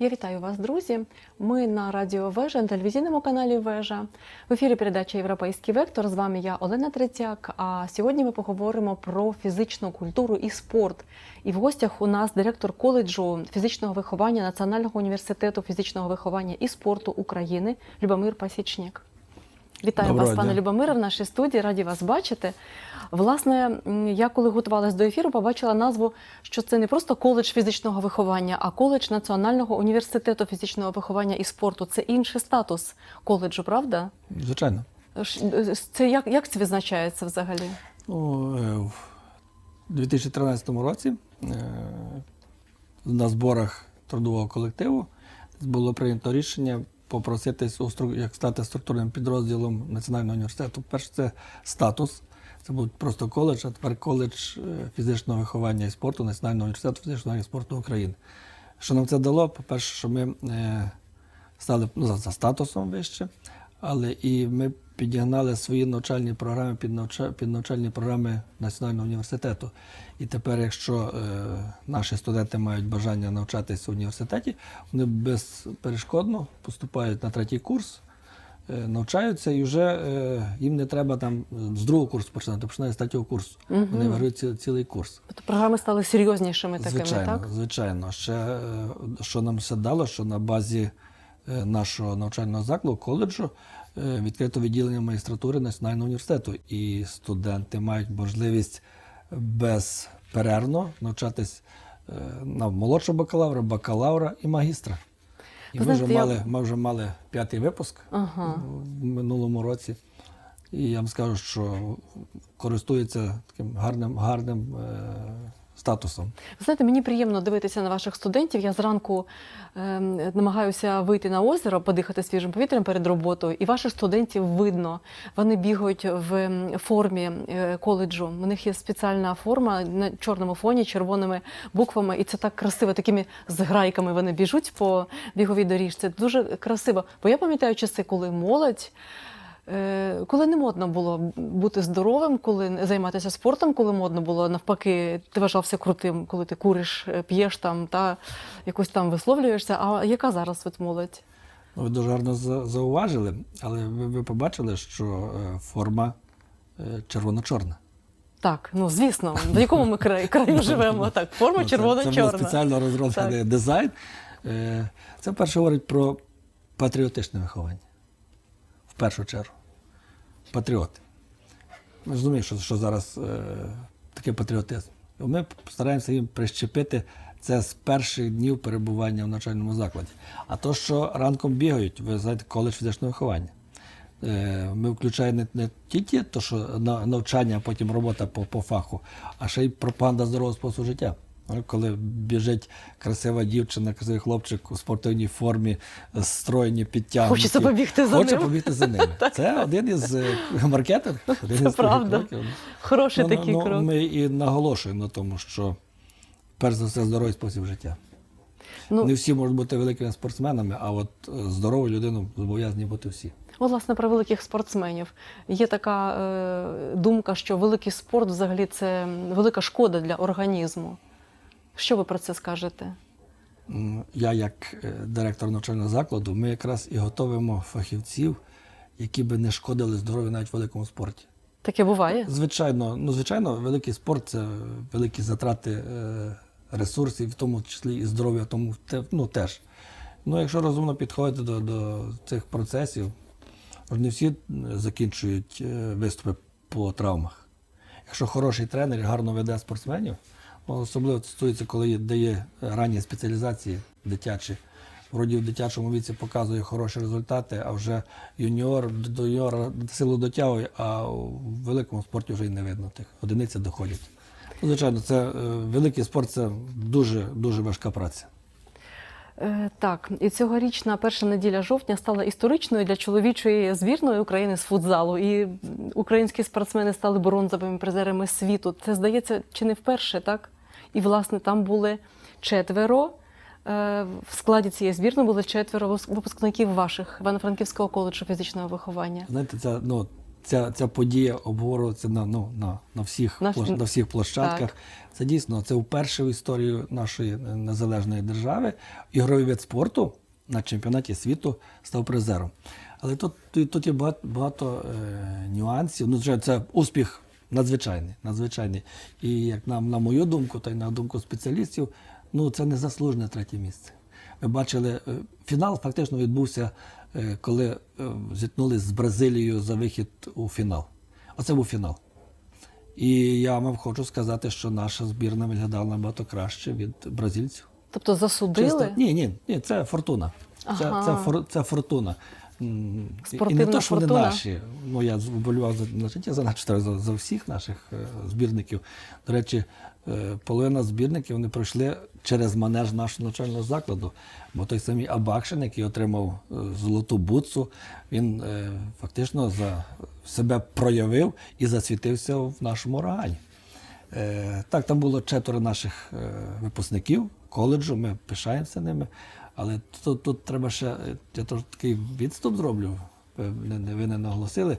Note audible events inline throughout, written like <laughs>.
Я вітаю вас, друзі. Ми на радіо Вежа на телевізійному каналі Вежа. В ефірі передача Європейський вектор. З вами я Олена Третяк. А сьогодні ми поговоримо про фізичну культуру і спорт. І в гостях у нас директор коледжу фізичного виховання Національного університету фізичного виховання і спорту України Любомир Пасічняк. Вітаю Доброго вас, пане дня. Любомире, в нашій студії. Раді вас бачити. Власне, я коли готувалась до ефіру, побачила назву, що це не просто коледж фізичного виховання, а коледж Національного університету фізичного виховання і спорту. Це інший статус коледжу, правда? Звичайно. Е, Це як, як це відзначається взагалі? Ну, е, 2013 році е, на зборах трудового колективу було прийнято рішення попроситись у як стати структурним підрозділом Національного університету. Перше, це статус. Це був просто коледж, а тепер коледж е, фізичного виховання і спорту Національного університету фізичного і спорту України. Що нам це дало? По-перше, що ми е, стали ну, за статусом вище, але і ми підігнали свої навчальні програми під, навча, під навчальні програми Національного університету. І тепер, якщо е, наші студенти мають бажання навчатися в університеті, вони безперешкодно поступають на третій курс. е, Навчаються і вже е, їм не треба там з другого курсу починати, починають з третього курсу. Вони виграють ці- цілий курс. Тобто програми стали серйознішими такими, Звичайно, так? звичайно. Ще е, що нам все дало, що на базі нашого навчального закладу, коледжу, е, відкрито відділення магістратури Національного університету. І студенти мають можливість безперервно навчатись е, на молодшого бакалавра, бакалавра і магістра. І ми, вже мали, ми вже мали п'ятий випуск Ага. в минулому році. І я вам скажу, що користується таким гарним, гарним е, статусом. Ви знаєте, мені приємно дивитися на ваших студентів. Я зранку ем, намагаюся вийти на озеро, подихати свіжим повітрям перед роботою, і ваших студентів видно. Вони бігають в ем, формі е, коледжу. У них є спеціальна форма на чорному фоні, червоними буквами, і це так красиво. Такими зграйками вони біжуть по біговій доріжці. Дуже красиво. Бо я пам'ятаю часи, коли молодь. Е, Коли не модно було бути здоровим, коли займатися спортом, коли модно було навпаки, ти вважався крутим, коли ти куриш, е, п'єш там та якось там висловлюєшся. А яка зараз от молодь? Ну, Ви дуже гарно зауважили, але ви, ви побачили, що е, форма червоно-чорна. Так, ну звісно, в якому ми краї, краю живемо? Так, форма Ну, це- Це червоно-чорна. спеціально розроблений дизайн. Це перше говорить про патріотичне виховання. В першу чергу. Патріоти. Ми розуміємо, що, що зараз е, таке патріотизм. Ми стараємося їм прищепити це з перших днів перебування в навчальному закладі. А то, що ранком бігають, ви знаєте, коледж фізичного виховання. Е, Ми включаємо не, не тільки то, що на- навчання, а потім робота по, по фаху, а ще й пропаганда здорового способу життя. Ну, Коли біжить красива дівчина, красивий хлопчик у спортивній формі, стройні, підтягнуті. Хочеться побігти за Хоче ним. побігти за ними. <laughs> Це один із е. Один Це із правда. кроків. Хороший Ну, такий ну, крок. Ми і наголошуємо на тому, що перш за все здоровий спосіб життя. Ну, Не всі можуть бути великими спортсменами, а от е, здоровою людиною зобов'язані бути всі. От, власне, про великих спортсменів. Є така е, думка, що великий спорт взагалі це велика шкода для організму. Що ви про це скажете? Я, як е, директор навчального закладу, ми якраз і готуємо фахівців, які би не шкодили здоров'ю навіть в великому спорті. Таке буває? Звичайно, ну звичайно, великий спорт це великі затрати е, ресурсів, в тому числі і здоров'я, тому ну, теж. Ну, якщо розумно підходити до, до цих процесів, не всі е, закінчують виступи по травмах. Якщо хороший тренер і гарно веде спортсменів, особливо стосується, коли дає ранні спеціалізації дитячі. Вроді в дитячому віці показує хороші результати, а вже юніор до юніора силу дотягує, а у великому спорті вже й не видно тих. Одиниці доходять. Ну, звичайно, це е, великий спорт це дуже дуже важка праця. Е, Так, і цьогорічна перша неділя жовтня стала історичною для чоловічої збірної України з футзалу. І українські спортсмени стали бронзовими призерами світу. Це здається, чи не вперше, так? І власне там були четверо. е, В складі цієї збірної були четверо випускників ваших Івано-Франківського коледжу фізичного виховання. Знаєте, це ну, ця, ця подія обговорюватися на, ну, на, на, всіх, На- площ- на всіх площадках. Так. Це дійсно це вперше в історії нашої незалежної держави. Ігровий вид спорту на чемпіонаті світу став призером. Але тут, тут, є багато, багато е, нюансів. Ну, це успіх надзвичайний, надзвичайний. І як на, на мою думку, та й на думку спеціалістів, ну це незаслужене третє місце. Ми бачили, е, фінал фактично відбувся, е, коли е, зіткнулися з Бразилією за вихід у фінал. Оце був фінал. І я вам хочу сказати, що наша збірна виглядала набагато краще від бразильців. Тобто засудили? Чисто- Ні, ні, ні, це фортуна. Це, Ага. це, фор, це фортуна. М, І не то, що вони наші. Ну, я вболівав за, життя за за, за всіх наших е, збірників. До речі, е, половина збірників вони пройшли через манеж нашого навчального закладу. Бо той самий Абакшин, який отримав е, золоту бутсу, він е, фактично за себе проявив і засвітився в нашому. Е, так, там було четверо наших е, випускників коледжу, ми пишаємося ними. Але тут, тут треба ще, е, я такий відступ зроблю, ви не, наголосили,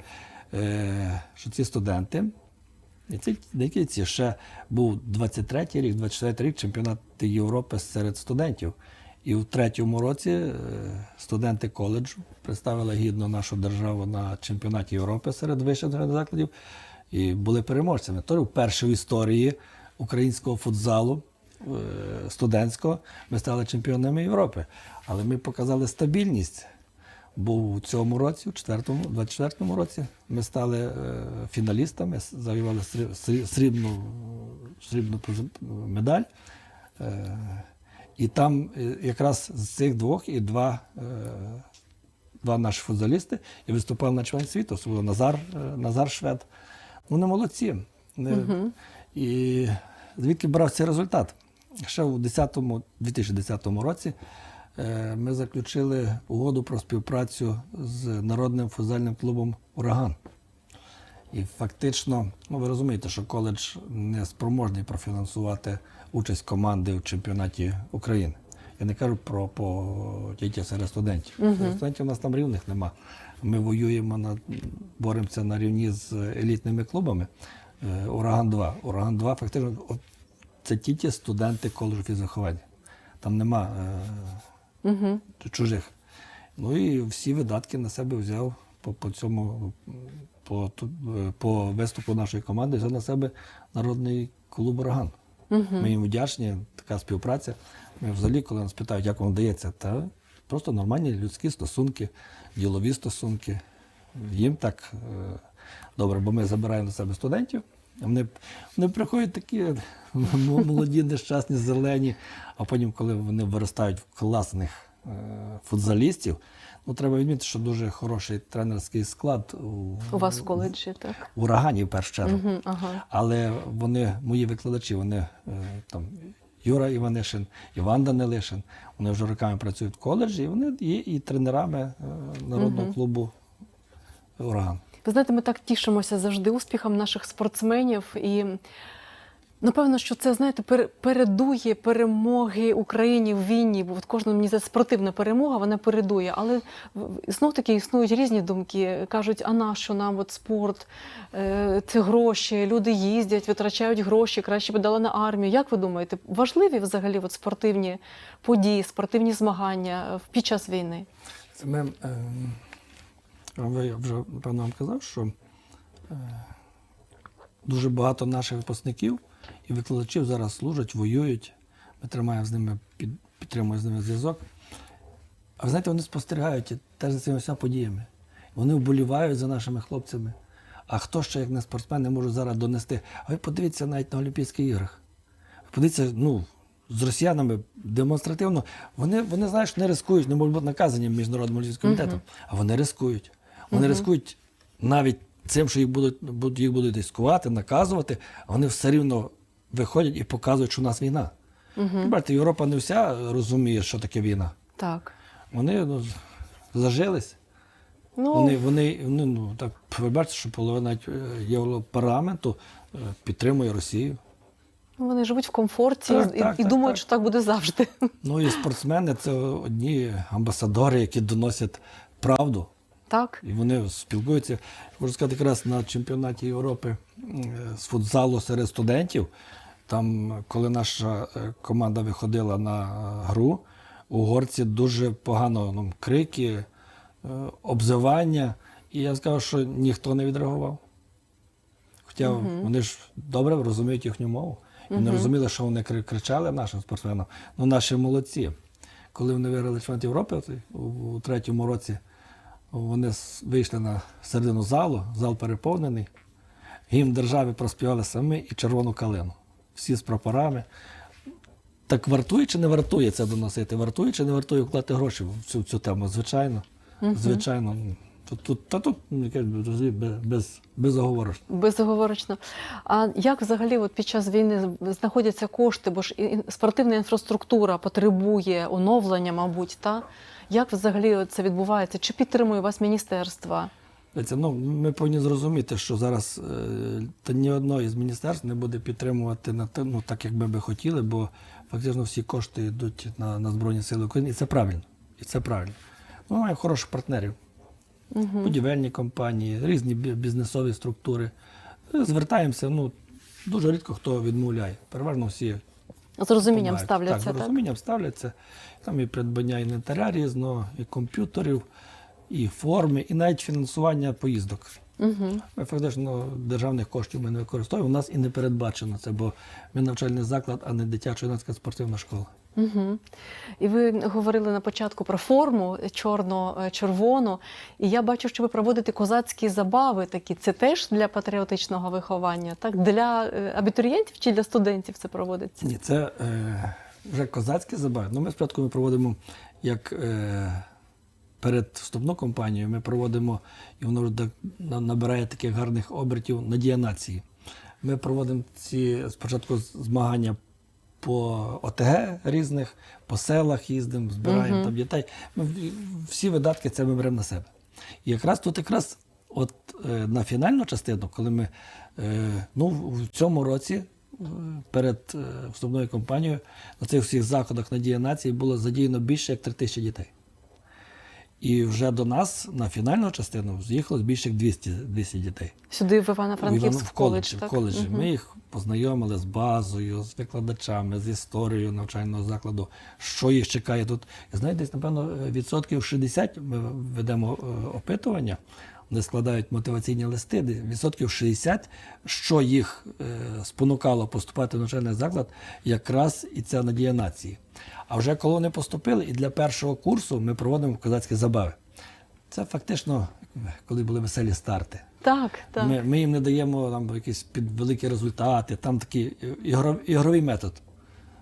е, що ці студенти, і ці, ще був 23-й рік, 24-й рік чемпіонат Європи серед студентів. І в третьому році е, студенти коледжу представили гідно нашу державу на чемпіонаті Європи серед вищих закладів і були переможцями. Тож вперше в історії українського футзалу студентського ми стали чемпіонами Європи. Але ми показали стабільність. Бо у цьому році, у 24-му році, ми стали е, фіналістами, завоювали срі- срі- срібну, срібну медаль. Е, і там е, якраз з цих двох і два, е, два наші футболісти і виступав на чемпіонаті світу. Був Назар, е, Назар Швед. Вони молодці. Не- І звідки брав цей результат? Ще у 10-му, 2010 році е, ми заключили угоду про співпрацю з народним футзальним клубом Ураган. І фактично, ну ви розумієте, що коледж не спроможний профінансувати участь команди в чемпіонаті України. Я не кажу про по тільки серед студентів. Серед студентів у нас там рівних нема. Ми воюємо на боремося на рівні з елітними клубами. Е, Ураган 2. Ураган 2 фактично це тільки студенти коледжу фізвиховання. Там нема е, Угу. чужих. Ну і всі видатки на себе взяв по, по цьому, по, е, по виступу нашої команди, взяв на себе народний клуб Ураган. Ми їм вдячні, така співпраця. Ми взагалі, коли нас питають, як вам вдається, та просто нормальні людські стосунки, ділові стосунки. Їм так е, добре, бо ми забираємо на себе студентів. Вони, вони приходять такі молоді, нещасні, зелені, а потім, коли вони виростають в класних е, футзалістів, ну треба відмітити, що дуже хороший тренерський склад у, У вас в коледжі, так? в урагані в першу чергу. Угу, ага. Але вони, мої викладачі, вони е, там Юра Іванишин, Іван Данилишин, вони вже роками працюють в коледжі, і вони є і тренерами е, народного клубу Ураган. Ви знаєте, ми так тішимося завжди успіхам наших спортсменів. І напевно, що це, знаєте, пере- передує перемоги Україні в війні. Бо от кожна мені здається, спортивна перемога, вона передує. Але знов таки існують різні думки. Кажуть, а на що нам от спорт, Е, це гроші, люди їздять, витрачають гроші, краще б дали на армію. Як ви думаєте, важливі взагалі от спортивні події, спортивні змагання під час війни? Це ми, е, ви- я вже напевно вам казав, що е, дуже багато наших випускників і викладачів зараз служать, воюють. Ми тримаємо з ними, під, підтримуємо з ними зв'язок. А ви знаєте, вони спостерігають теж за цими всіма подіями. Вони вболівають за нашими хлопцями. А хто ще, як не спортсмен, не може зараз донести? А ви подивіться навіть на Олімпійських іграх. Ви подивіться, ну, з росіянами демонстративно. Вони, вони знаєш, не рискують, не можуть бути наказані Міжнародним олімпійським комітетом, а вони рискують. Вони рискують навіть цим, що їх будуть, їх будуть дискувати, наказувати, вони все рівно виходять і показують, що у нас війна. Ви Бачите, Європа не вся розуміє, що таке війна. Так. Вони ну, зажились. Ну, Вони, вони, вони ну, так, ви бачите, що половина е, Європарламенту е, підтримує Росію. Ну, Вони живуть в комфорті Так, і, так, і так, думають, так. що так буде завжди. Ну і спортсмени це одні амбасадори, які доносять правду. Так? І вони спілкуються. Можу сказати, якраз на чемпіонаті Європи е, з футзалу серед студентів. Там, коли наша е, команда виходила на е, гру, угорці дуже погано ну, крики, обзивання. І я сказав, що ніхто не відреагував. Хоча вони ж добре розуміють їхню мову. І вони розуміли, що вони кричали нашим спортсменам. Ну, наші молодці. Коли вони виграли чемпіонат Європи у третьому році, вони вийшли на середину залу, зал переповнений. Гімн держави проспівали самі і червону калину. Всі з прапорами. Так вартує чи не вартує це доносити? Вартує чи не вартує вкладати гроші в цю, цю тему? Звичайно. Звичайно. Тут, тут, та тут ну, без, без, безоговорочно. Безоговорочно. А як взагалі от під час війни знаходяться кошти, бо ж спортивна інфраструктура потребує оновлення, мабуть, та? Як взагалі це відбувається? Чи підтримує вас міністерство? Дивіться, ну, ми повинні зрозуміти, що зараз е, та ні одно із міністерств не буде підтримувати на те, ну, так, як ми би хотіли, бо фактично всі кошти йдуть на, на Збройні Сили України, і це правильно. І це правильно. Ми маємо хороших партнерів, будівельні компанії, різні бізнесові структури. Звертаємося, ну, дуже рідко хто відмовляє. Переважно всі З розумінням Помагають. ставляться, так? так? з розумінням ставляться. Там і придбання інвентаря різного, і комп'ютерів, і форми, і навіть фінансування поїздок. Угу. Ми фактично державних коштів ми не використовуємо. У нас і не передбачено це, бо ми навчальний заклад, а не дитячо-юнацька спортивна школа. Угу. І ви говорили на початку про форму чорно-червону. І я бачу, що ви проводите козацькі забави такі. Це теж для патріотичного виховання, так? Для е, абітурієнтів чи для студентів це проводиться? Ні, це е, вже козацькі забави. Ну, ми спочатку ми проводимо як е, перед вступну кампанію, ми проводимо, і воно вже набирає таких гарних обертів Надія нації. Ми проводимо ці спочатку змагання по ОТГ різних, по селах їздимо, збираємо Мгм. там дітей. Ми всі видатки це ми беремо на себе. І якраз тут якраз от е, на фінальну частину, коли ми е, ну, в цьому році е, перед е, вступною кампанією на цих всіх заходах Надія нації було задіяно більше як 3 тисячі дітей. І вже до нас на фінальну частину з'їхало більше як 200, 200 дітей. Сюди в Івано-Франківськ в коледж, в коледжі. Угу. Ми їх познайомили з базою, з викладачами, з історією навчального закладу, що їх чекає тут. Знаєте, десь, напевно, відсотків 60 ми ведемо е, опитування. Вони складають мотиваційні листи, де відсотків 60, що їх е, спонукало поступати в навчальний заклад, якраз і ця надія нації. А вже коли вони поступили, і для першого курсу ми проводимо козацькі забави. Це фактично, коли були веселі старти. Так, так. Ми, ми їм не даємо там якісь під великі результати. Там такий ігров, ігровий метод.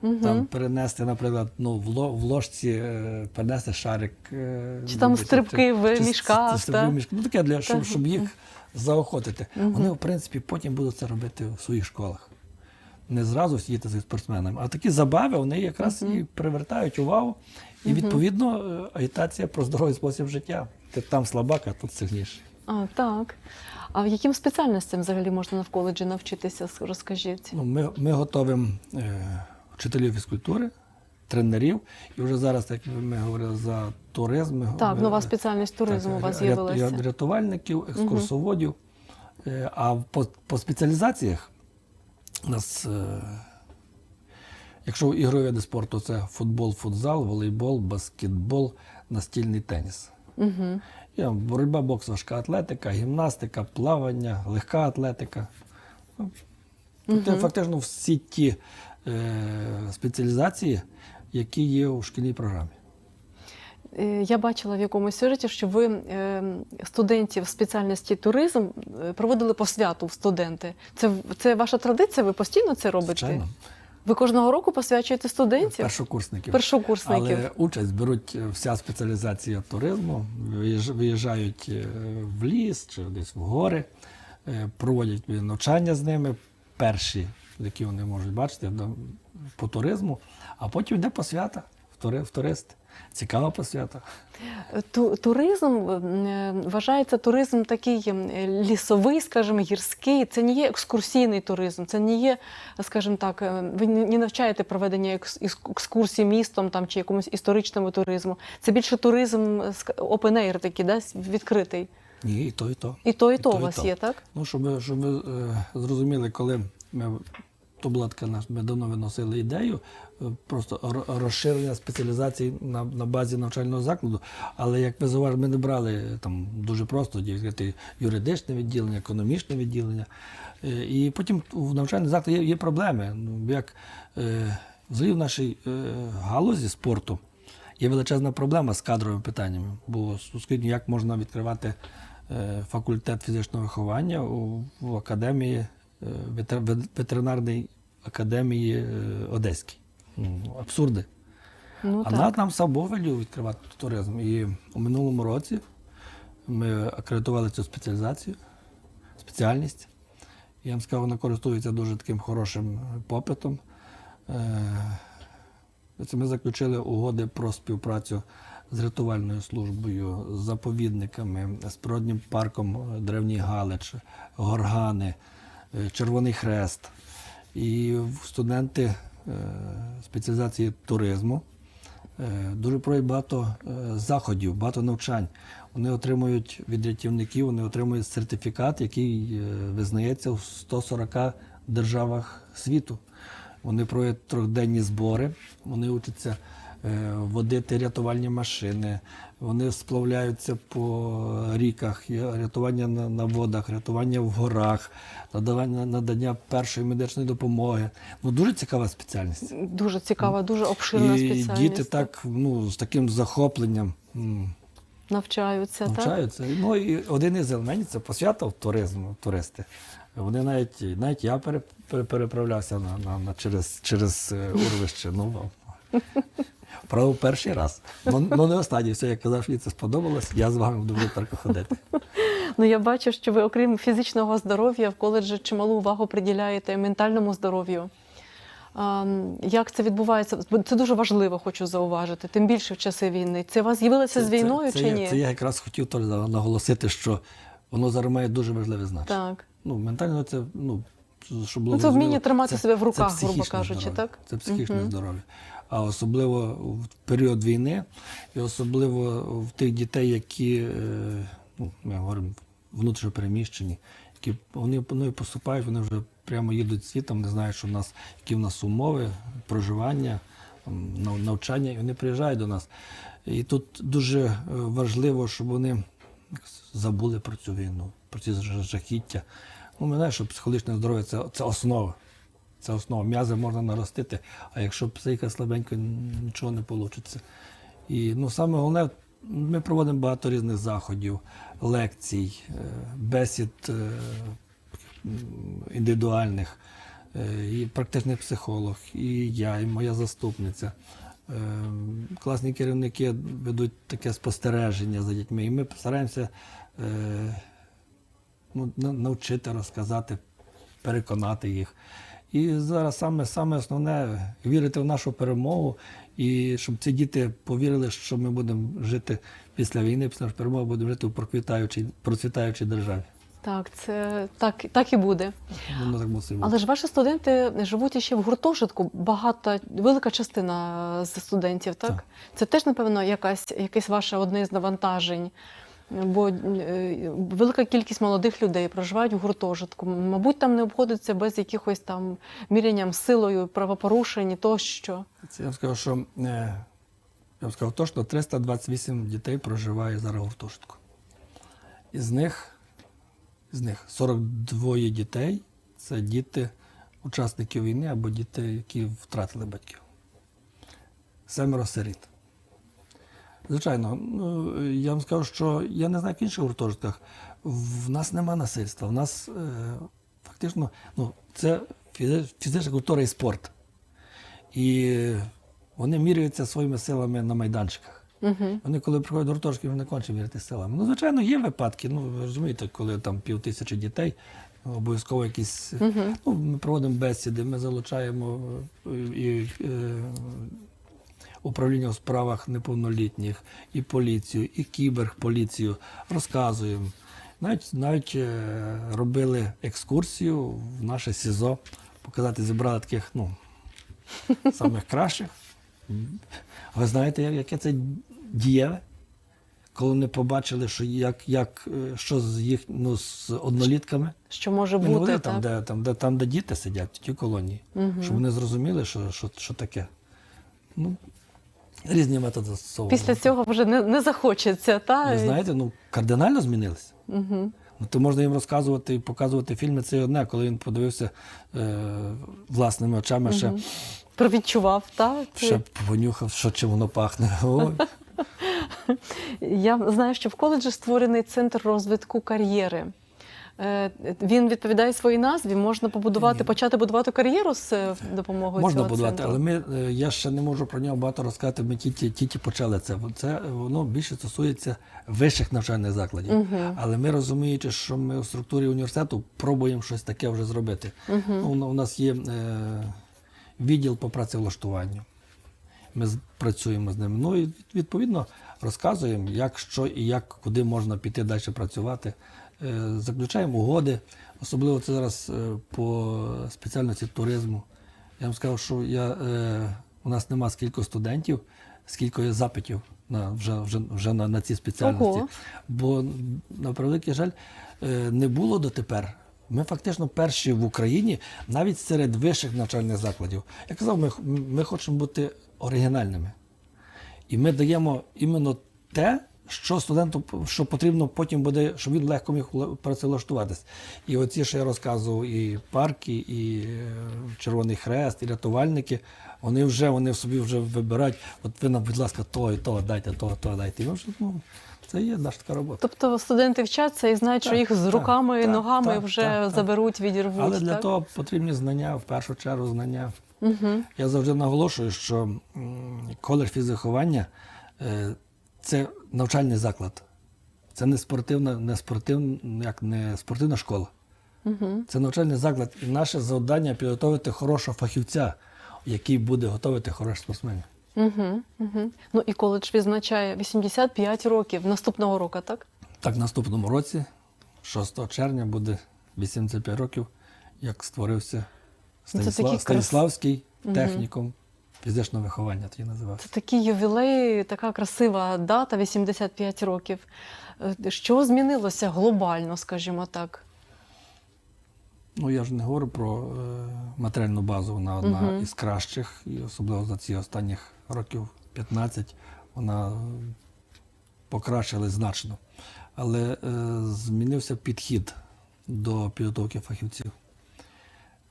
Там перенести, наприклад, ну, в, ло, в ложці е, перенести шарик. е, Чи там стрибки в мішках, с- стрибки в мішках. Ну таке для щоб, щоб їх заохотити. Вони, в принципі, потім будуть це робити в своїх школах. Не зразу сидіти зі спортсменами. А такі забави вони якраз і привертають увагу. І відповідно е, агітація про здоровий спосіб життя. Ти там слабак, а тут сильніший. А, так. А яким спеціальностям взагалі можна в коледжі навчитися? Розкажіть. Ну, ми, ми готуємо е, вчителів фізкультури, тренерів. І вже зараз, як ми говорили за туризм. Так, ми- нова спеціальність туризму так, у вас з'явилася. ря- Рятувальників, екскурсоводів. Е, А по, по спеціалізаціях у нас, е, якщо ігрові види спорту, це футбол, футзал, волейбол, баскетбол, настільний теніс. Угу. Є боротьба, бокс, важка атлетика, гімнастика, плавання, легка атлетика. Ну, Тобто фактично всі ті спеціалізації, які є у шкільній програмі. Е, Я бачила в якомусь сюжеті, що ви е, студентів спеціальності туризм е, проводили по святу в студенти. Це, це ваша традиція? Ви постійно це робите? Звичайно, Ви кожного року посвячуєте студентів? першокурсників. Першокурсників. Але участь беруть е, вся спеціалізація туризму, виїжджають е, в ліс чи десь в гори, е, проводять навчання з ними, перші, які вони можуть бачити по туризму, а потім йде посвята. в, в турист. Цікава посвята. Ту- Туризм е, вважається туризм такий е, лісовий, скажімо, гірський. Це не є екскурсійний туризм, це не є, скажімо так, е, ви не навчаєте проведення екскурсій містом там чи якомусь історичному туризму. Це більше туризм air такий, да, відкритий. Ні, і то, і то. І то, і, І то то, у і вас то. є, так? Ну, щоб, ви- щоб ви е, зрозуміли, коли ми, то була ми давно виносили ідею, е, просто розширення спеціалізації на, на базі навчального закладу. Але як ви зауважили, ми не брали е, там дуже просто відкрити юридичне відділення, економічне відділення. Е, І потім в навчальний заклад є, є проблеми. Ну, як е, взагалі в нашій е, галузі спорту є величезна проблема з кадровими питаннями. Бо скажіть, як можна відкривати е, факультет фізичного виховання у, в академії ветеринарної академії е, Одеській. Абсурди. Ну, а так. нам, сам Бог відкривати туризм. І у минулому році ми акредитували цю спеціалізацію, спеціальність. Я вам скажу, вона користується дуже таким хорошим попитом. Е, це Ми заключили угоди про співпрацю з рятувальною службою, з заповідниками, з природнім парком е, Древній Галич, Горгани, Червоний Хрест. І студенти е, спеціалізації туризму е, дуже багато е, заходів, багато навчань. Вони отримують від рятівників, вони отримують сертифікат, який е, визнається в 140 державах світу. Вони проводять трьохденні збори, вони учаться е, водити рятувальні машини, вони сплавляються по ріках, рятування на, водах, рятування в горах, надавання надання першої медичної допомоги. Ну дуже цікава спеціальність. Дуже цікава, дуже обширна І спеціальність. діти так ну, з таким захопленням м, навчаються, так? навчаються. Ну і один із елементів це посвята в туризм, туристи. Вони навіть, навіть я пере, пере- переправлявся на, на, на, через, через е, урвище. Ну, ну. Правда, перший раз. Ну, ну не останній. Все, я казав, мені це сподобалось, я з вами буду тепер ходити. Ну, я бачу, що ви, окрім фізичного здоров'я, в коледжі чималу увагу приділяєте ментальному здоров'ю. Як це відбувається? Це дуже важливо, хочу зауважити, тим більше в часи війни. Це у вас з'явилося з війною це, чи я- ні? Це я якраз хотів наголосити, що воно зараз має дуже важливе значення. Так. Ну, ментально це, ну, щоб було Ну, це вміння тримати себе в руках, грубо кажучи, здоров'я. так? Це психічне Мгм. здоров'я. А особливо в період війни, і особливо в тих дітей, які, е, ну, ми говоримо, внутрішньо переміщені, які вони, вони поступають, вони вже прямо їдуть світом, не знають, що в нас, які в нас умови, проживання, навчання, і вони приїжджають до нас. І тут дуже е, важливо, щоб вони забули про цю війну, про ці жахіття. Ну, ми знаємо, що психологічне здоров'я це, це основа. Це основа. М'язи можна наростити, а якщо психіка слабенька, нічого не вийде. І ну, саме головне, ми проводимо багато різних заходів, лекцій, е, бесід е, індивідуальних. Е, І практичний психолог, і я, і моя заступниця. Класні керівники ведуть таке спостереження за дітьми. І ми стараємося ну, навчити, розказати, переконати їх. І зараз саме, саме основне вірити в нашу перемогу, і щоб ці діти повірили, що ми будемо жити після війни, після нашої перемоги будемо жити в процвітаючій, процвітаючій державі. Так, це так, так і буде. Воно так мусить бути. Але ж ваші студенти живуть іще в гуртожитку. Багата, велика частина з студентів, так? Так. Це теж, напевно, якась, якесь ваше одне з навантажень. Бо е, велика кількість молодих людей проживають в гуртожитку. Мабуть, там не обходиться без якихось там мірянням силою, правопорушень тощо. Це я вам скажу, що е, я вам скажу точно 328 дітей проживає зараз в гуртожитку. Із них, з них 42 дітей це діти учасників війни або діти, які втратили батьків. Семеро сиріт. Звичайно, ну, я вам скажу, що я не знаю, як в інших гуртожитках. В нас нема насильства. В нас е, фактично ну, це фізична культура і спорт. І вони міряються своїми силами на майданчиках. Угу. Вони, коли приходять до гуртожитків, не конче міряти силами. Ну, звичайно, є випадки. Ну, ви розумієте, коли там пів тисячі дітей, обов'язково якісь. Ну, ми проводимо бесіди, ми залучаємо е, і, е, управління у справах неповнолітніх, і поліцію, і кіберполіцію. Розказуємо. Навіть, навіть е, робили екскурсію в наше СІЗО, показати, зібрали таких, ну, <laughs> самих кращих. А ви знаєте, яке це дієве? Коли вони побачили, що як, як, е, що з їх ну, з однолітками, Що може бути вони так? там, де, там, де, там, де діти сидять, в тій колонії, щоб вони зрозуміли, що, що, що таке. Ну, різні методи застосовували. Після цього вже не, не захочеться, та Ви знаєте, ну кардинально змінилися. Угу. Ну, то можна їм розказувати і показувати фільми, це одне, коли він подивився е, власними очами, ще, Провідчував, так? ще понюхав, що чим воно пахне. <laughs> Ой. Я знаю, що в коледжі створений центр розвитку кар'єри. Е, Він відповідає своїй назві. Можна побудувати, почати будувати кар'єру з е, допомогою Можна цього будувати, центру. але ми, е, я ще не можу про нього багато розказати. Ми тільки, тільки почали це. Це воно більше стосується вищих навчальних закладів. Але ми розуміючи, що ми у структурі університету пробуємо щось таке вже зробити. Ну, у нас є е, відділ по працевлаштуванню. Ми працюємо з ними. Ну і відповідно розказуємо, як що і як, куди можна піти далі працювати. Е, Заключаємо угоди, особливо це зараз е, по спеціальності туризму. Я вам сказав, що я, е, у нас нема скільки студентів, скільки є запитів на, вже, вже, вже на, на ці спеціальності. Ого. Бо, на превеликий жаль, е, не було дотепер. Ми фактично перші в Україні, навіть серед вищих навчальних закладів. Я казав, ми, ми хочемо бути оригінальними. І ми даємо іменно те, що студенту що потрібно потім буде, щоб він легко міг працевлаштуватись. І оці, що я розказував, і парки, і е, Червоний Хрест, і рятувальники, вони вже вони в собі вже вибирають, от ви нам, будь ласка, то і то дайте, то, то дайте. І вже, ну, це є наша така робота. Тобто студенти вчаться і знають, що їх з так, руками і ногами так, вже так, так. заберуть, відірвуть. Але для так? того потрібні знання, в першу чергу знання. Угу. Я завжди наголошую, що коледж фізвиховання е, це навчальний заклад. Це не спортивна, не спортивна, як не спортивна школа. Угу. Це навчальний заклад. І наше завдання підготовити хорошого фахівця, який буде готувати хороших спортсменів. Угу. Угу. Ну і коледж відзначає 85 років наступного року, так? Так, в наступному році, 6 червня, буде 85 років, як створився Ну, це Станісла... такий крас- Станіславський технікум фізичного виховання, тоді називався. Це такий ювілей, така красива дата 85 років. Е, Що змінилося глобально, скажімо так? Ну, я ж не говорю про е, матеріальну базу, вона одна Мгм. із кращих, і особливо за ці останніх років 15 вона покращилась значно. Але е, змінився підхід до підготовки фахівців.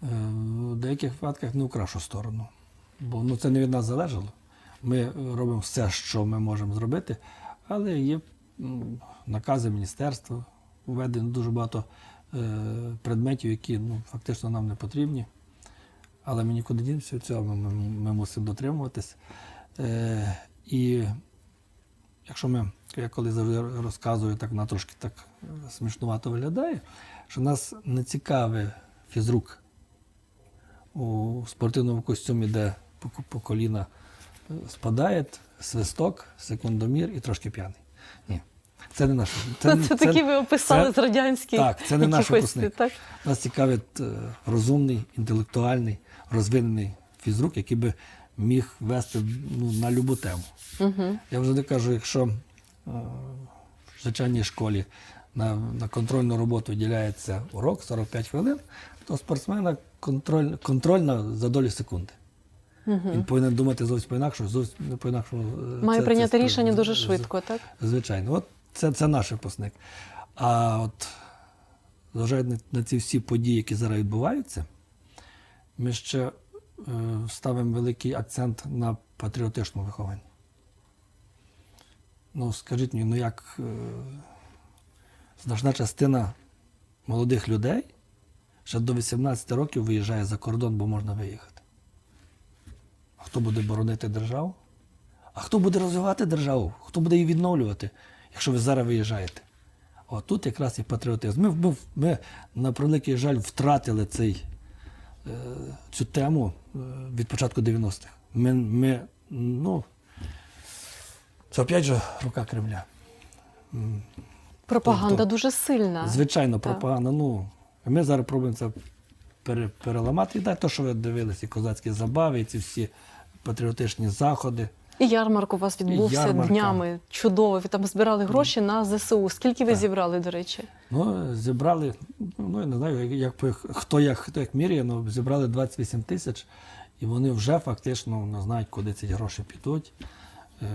Е, в деяких випадках не в кращу сторону. Бо ну, це не від нас залежало. Ми робимо все, що ми можемо зробити, але є м, накази міністерства, введено дуже багато е, предметів, які ну, фактично нам не потрібні. Але ми нікуди не дінемося цього, ми, ми, ми мусимо дотримуватись. Е, і якщо ми, я коли завжди розказую, так вона трошки так смішнувато виглядає, що нас не цікавий фізрук у спортивному костюмі, де по, коліна е, спадає, свисток, секундомір і трошки п'яний. Ні. Це не наш. Це, це, такі ви описали це- з радянських Так, це не наш випускник. так? Нас цікавить е, розумний, інтелектуальний, розвинений фізрук, який би міг вести ну, на любу тему. Угу. Я завжди кажу, якщо е, в звичайній школі на, на контрольну роботу виділяється урок 45 хвилин, то спортсмена контроль, контрольна за долю секунди. Він повинен думати зовсім по-інакшому, зовсім по-інакшому. е, Має це- прийняти це- рішення дуже з- швидко, так? Звичайно, от це, це наш випускник. А от зважаючи на, на ці всі події, які зараз відбуваються, ми ще е, ставимо великий акцент на патріотичному вихованні. Ну, скажіть мені, ну як е, значна частина молодих людей ще до 18 років виїжджає за кордон, бо можна виїхати. Хто буде боронити державу? А хто буде розвивати державу? Хто буде її відновлювати, якщо ви зараз виїжджаєте? От тут якраз і патріотизм. Ми, ми, ми на превеликий жаль, втратили цей, е, цю тему е, від початку 90-х. Ми, ми, ну, Це опять же рука Кремля. Пропаганда Тобто, дуже сильна. Звичайно, Так. пропаганда. Ну, ми зараз пробуємо це переламати. І так, то, що ви дивилися, і козацькі забави, і ці всі патріотичні заходи. І ярмарк у вас відбувся ярмарка. днями. Чудово. Ви там збирали гроші на ЗСУ. Скільки ви зібрали, до речі? Ну, зібрали, ну я не знаю, як, як хто як хто як міряє, але зібрали 28 тисяч, і вони вже фактично не знають, куди ці гроші підуть. Е,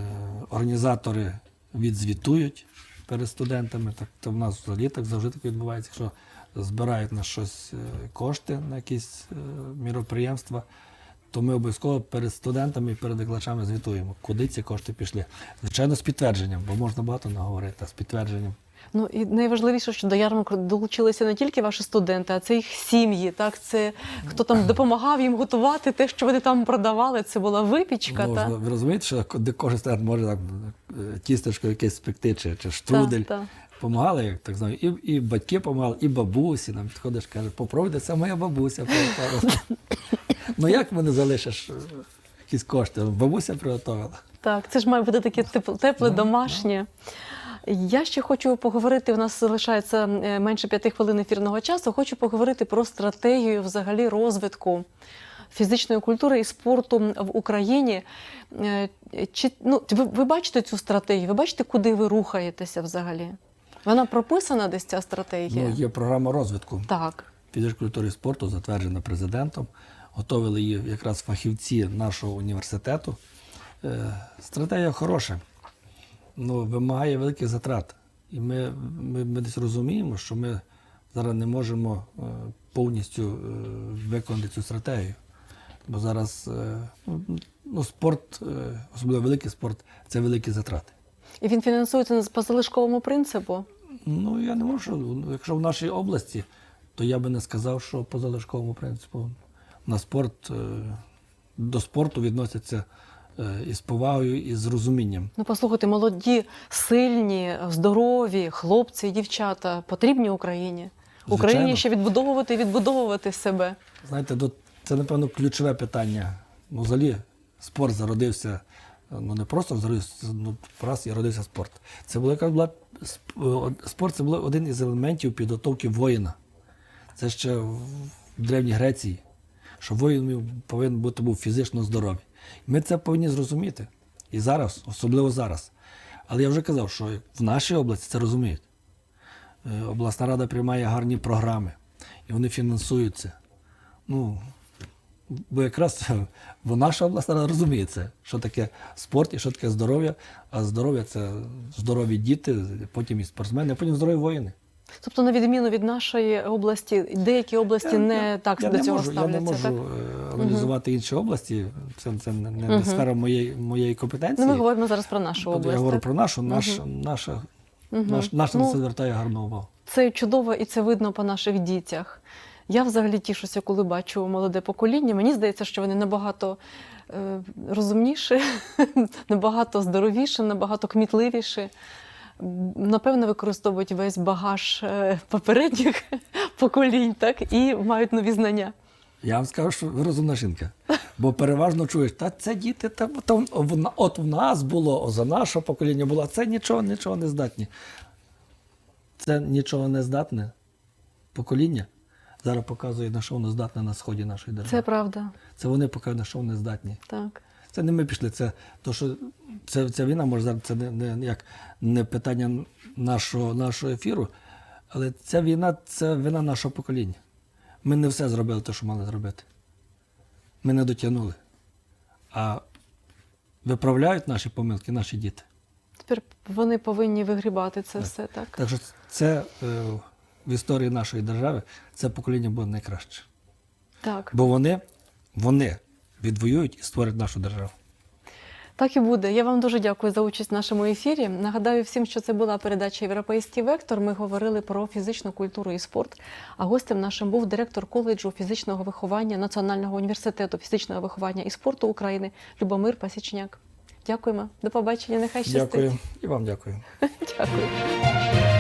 організатори відзвітують перед студентами. Так то в нас взагалі так завжди так відбувається. Якщо збирають на щось е, кошти, на якісь е, міроприємства, то ми обов'язково перед студентами і перед викладачами звітуємо, куди ці кошти пішли. Звичайно, з підтвердженням, бо можна багато наговорити, а з підтвердженням. Ну і найважливіше, що до ярмарку долучилися не тільки ваші студенти, а це їх сім'ї. Так, це хто там допомагав їм готувати те, що вони там продавали. Це була випічка. Ну, та? ви розумієте, що де кожен студент може так е, тістечко якесь спекти чи, чи штрудель. та. Помагали, як так знаю, і, і батьки помагали, і бабусі. Нам підходиш, каже, попробуйте, це моя бабуся <laughs> ну як мене залишиш якісь кошти? Бабуся приготувала. Так, це ж має бути таке тепле, тепле домашнє. Я ще хочу поговорити. У нас залишається е, менше п'яти хвилин ефірного часу. Хочу поговорити про стратегію взагалі розвитку фізичної культури і спорту в Україні. Е, Чи ну ви, ви бачите цю стратегію? Ви бачите, куди ви рухаєтеся взагалі? Вона прописана десь ця стратегія? Ну, є програма розвитку Так. фізичної культури і спорту, затверджена президентом. Готовили її якраз фахівці нашого університету. Е, Стратегія хороша, але вимагає великих затрат. І ми, ми, ми десь розуміємо, що ми зараз не можемо е, повністю е, виконати цю стратегію. Бо зараз ну, спорт, особливо великий спорт, це великі затрати. І він фінансується по залишковому принципу. Ну, я не можу. Якщо в нашій області, то я би не сказав, що по залишковому принципу на спорт, е, до спорту відносяться е, із повагою і з розумінням. Ну, послухайте, молоді, сильні, здорові хлопці і дівчата потрібні Україні. Україні ще відбудовувати і відбудовувати себе. Знаєте, це, напевно, ключове питання. Ну, взагалі, спорт зародився, ну не просто зародився, ну, раз і родився спорт. Це була яка була е, спорт це був один із елементів підготовки воїна. Це ще в Древній Греції, що воїн повинен бути був фізично здоровий. Ми це повинні зрозуміти. І зараз, особливо зараз. Але я вже казав, що в нашій області це розуміють. Е, Обласна рада приймає гарні програми, і вони фінансуються. Ну, бо якраз бо наша обласна розуміє це, що таке спорт і що таке здоров'я. А здоров'я це здорові діти, потім і спортсмени, а потім здорові воїни. Тобто, на відміну від нашої області, деякі області не так я до не цього можу, ставляться. Я не можу так? е, аналізувати інші області, це, це не, не Мгм. сфера моєї, моєї компетенції. Ну, ми говоримо зараз про нашу я область. говорю так? про нашу, наш, наша, Мгм. наш, наша Ну, це звертає гарну увагу. Це чудово і це видно по наших дітях. Я взагалі тішуся, коли бачу молоде покоління. Мені здається, що вони набагато е, розумніші, <laughs> набагато здоровіші, набагато кмітливіші. Напевно, використовують весь багаж е, попередніх <laughs> поколінь, так і мають нові знання. Я вам скажу, що розумна жінка. Бо переважно чуєш, та це діти, та, та в- от в нас було, за наше покоління було, це нічого, нічого не здатні. Це нічого не здатне покоління. Зараз показує, на що воно здатне на сході нашої держави. Це правда, Це вони показують, на що вони здатні. так. Це не ми пішли. Це то, що це, ця війна може зараз це не, не як не питання нашого, нашого ефіру, але ця війна це вина нашого покоління. Ми не все зробили те, що мали зробити. Ми не дотягнули. А виправляють наші помилки наші діти. Тепер вони повинні вигрібати це все, так? Так що це е, в історії нашої держави це покоління буде найкраще. Так. Бо вони, вони відвоюють і створять нашу державу. Так і буде. Я вам дуже дякую за участь в нашому ефірі. Нагадаю всім, що це була передача Європейський вектор. Ми говорили про фізичну культуру і спорт. А гостем нашим був директор коледжу фізичного виховання Національного університету фізичного виховання і спорту України Любомир Пасічняк. Дякуємо. До побачення. Нехай щастить. Дякую і вам дякую. <laughs> Дякую.